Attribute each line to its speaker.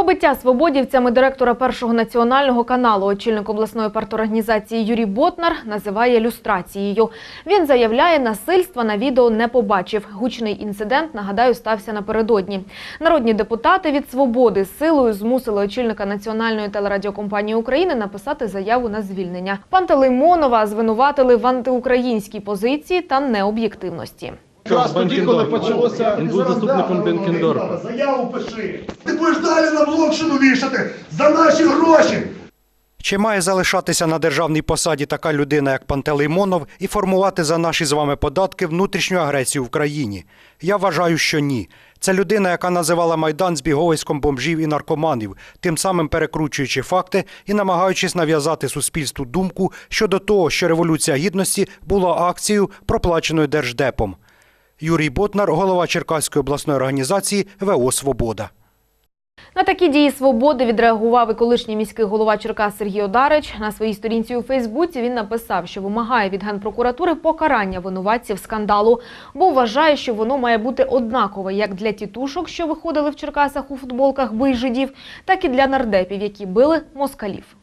Speaker 1: Побиття свободівцями директора першого національного каналу очільник обласної парторганізації Юрій Ботнар називає люстрацією. Він заявляє, насильства на відео не побачив. Гучний інцидент, нагадаю, стався напередодні. Народні депутати від свободи силою змусили очільника національної телерадіокомпанії України написати заяву на звільнення. Пантелеймонова звинуватили в антиукраїнській позиції та необ'єктивності.
Speaker 2: Якраз тоді, коли почалося
Speaker 3: Він був заступником Бенкендорфа.
Speaker 4: Заяву пиши. Ти будеш далі на блокшину вішати за наші гроші.
Speaker 5: Чи має залишатися на державній посаді така людина, як Пантелеймонов, і формувати за наші з вами податки внутрішню агресію в країні? Я вважаю, що ні. Це людина, яка називала Майдан збіговиськом бомжів і наркоманів, тим самим перекручуючи факти і намагаючись нав'язати суспільству думку щодо того, що Революція Гідності була акцією, проплаченою Держдепом. Юрій Ботнар, голова Черкаської обласної організації ВО Свобода.
Speaker 1: На такі дії свободи відреагував і колишній міський голова Черкас Сергій Одарич. На своїй сторінці у Фейсбуці він написав, що вимагає від генпрокуратури покарання винуватців скандалу, бо вважає, що воно має бути однакове як для тітушок, що виходили в Черкасах у футболках бий жидів, так і для нардепів, які били москалів.